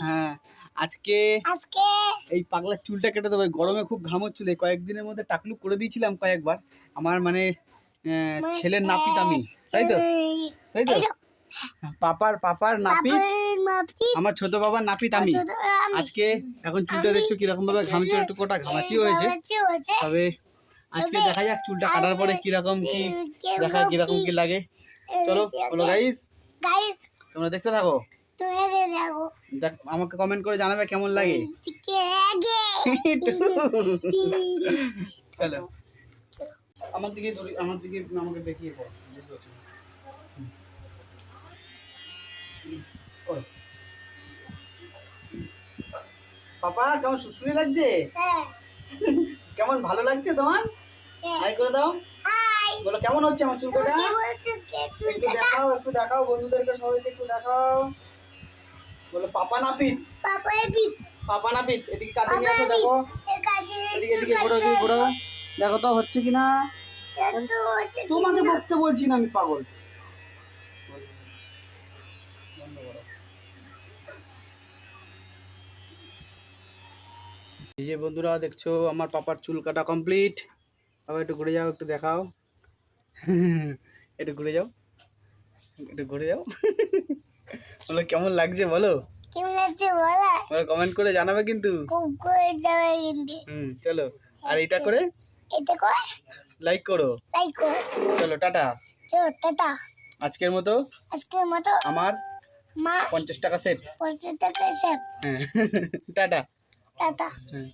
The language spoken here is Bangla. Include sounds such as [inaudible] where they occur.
হ্যাঁ আজকে আজকে এই পাগলার চুলটা কেটে দেবো। গরমে খুব ঘাম হচ্ছিল। কয়েকদিনের মধ্যে টাকলুক করে দিয়েছিলাম কয়েকবার। আমার মানে আহ, ছেলের নাপিত আমি। তাই তো? তাই তো? পাপার পাপার নাপিত? আমার ছোট বাবার নাপিত আমি। আজকে এখন চুলটা দেখছ কীরকম ভাবে ঘামছে একটু কোটা ঘামাচি হয়েছে। তবে আজকে দেখা যাক চুলটা কাটার পরে কীরকম কি দেখা কীরকম কি কি- লাগে। চলো বলো গাইস গাইস তোমরা দেখতে থাকো। আমাকে কমেন্ট করে জানাবে কেমন লাগে। চলো। আমার দিকে আমার দিকে আমাকে দেখিয়ে পড় বুঝতে পারছি। পাপা কেমন শুশুনি লাগছে? হ্যাঁ। কেমন ভালো লাগছে তোমার? হাই করে দাও। বলো কেমন হচ্ছে আমার চুল কাটা একটু দেখাও একটু দেখাও বন্ধুদেরকে সবাইকে একটু দেখাও। বলো পাপা নাপিত পাপা এবি পাপা নাপিত এদিকে কাছে নিয়ে আসো দেখো। এদিকে এদিকে ঘোরো এদিকে ঘোরো। দেখো তো হচ্ছে কি তোমাকে না? বকতে বলছি না আমি পাগল। এই যে বন্ধুরা দেখছ আমার পাপার চুল কাটা কমপ্লিট আবার একটু ঘুরে যাও একটু দেখাও। [laughs] একটু ঘুরে যাও। একটু ঘুরে যাও। বলো কেমন লাগছে বলো? কেমন লাগছে বলা? বলো কমেন্ট করে জানাবে কিন্তু। খুব করে যাবে কিন্তু। হুম চলো। আর এটা করে? এটা কর? লাইক করো। লাইক কর। চলো টাটা। চলো টাটা। আজকের মতো আজকের মতো আমার মা পঞ্চাশ টাকা সেভ পঁচিশ টাকা সেভ হ্যাঁ টাটা। টাটা। হ্যাঁ।